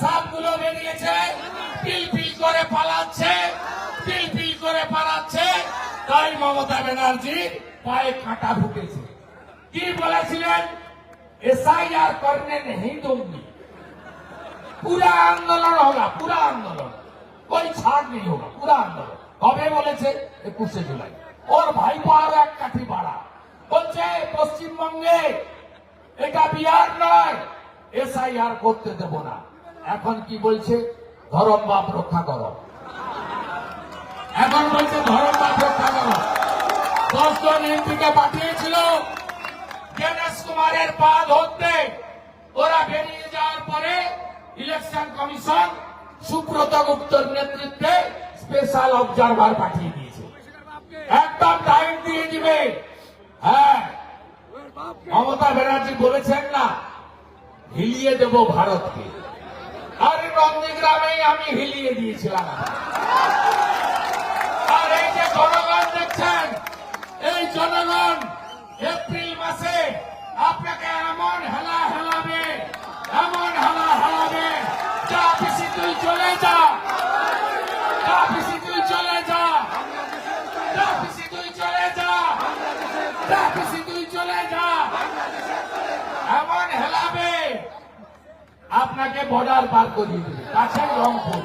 সাপগুলো বেরিয়েছে পিলপিল করে পালাচ্ছে পিলপিল করে পালাচ্ছে। তাই মমতা ব্যানার্জি পায়ে কাঁটা ঢুকেছে। কি বলেছিলেন? এসআইআর করনে নেই দৌড়ি পুরা আন্দোলন হলা, পুরা আন্দোলন। ওই ছাড় নেই হলো, পুরা আন্দোলন। কবে বলেছে? একুশে জুলাই। ওর ভাই আরও এক কাঠি পাড়া। বলছে, পশ্চিমবঙ্গে এটা বিহার নয় এসআইআর করতে দেব না। এখন কি বলছে? ধরম বাপ রক্ষা করো। এখন বলছে, ধরম বাপ রক্ষা করো। দশজন এমপিকে পাঠিয়েছিল গণেশ কুমারের পা ধরতে। ওরা বেরিয়ে যাওয়ার পরে ইলেকশন কমিশন সুব্রত গুপ্তর নেতৃত্বে স্পেশাল অবজারভার পাঠিয়ে দিয়েছে। একদম টাইম দিয়ে দিবে। হ্যাঁ। মমতা ব্যানার্জি বলেছেন না, হিলিয়ে দেব ভারতকে। আরে নন্দীগ্রামেই আমি হিলিয়ে দিয়েছিলাম। আর এই যে জনগণ দেখছেন, এই জনগণ এপ্রিল মাসে আপনাকে এমন হেলা হেলাবে, এমন হেলা হেলাবে, যা পিসি তুই চলে যা যা পিসি চলে যা যা পিসি চলে যা যা পিসি তুই চলে যা, এমন হেলাবে আপনাকে বর্ডার পার করিয়ে দেবে কাছে রংপুর।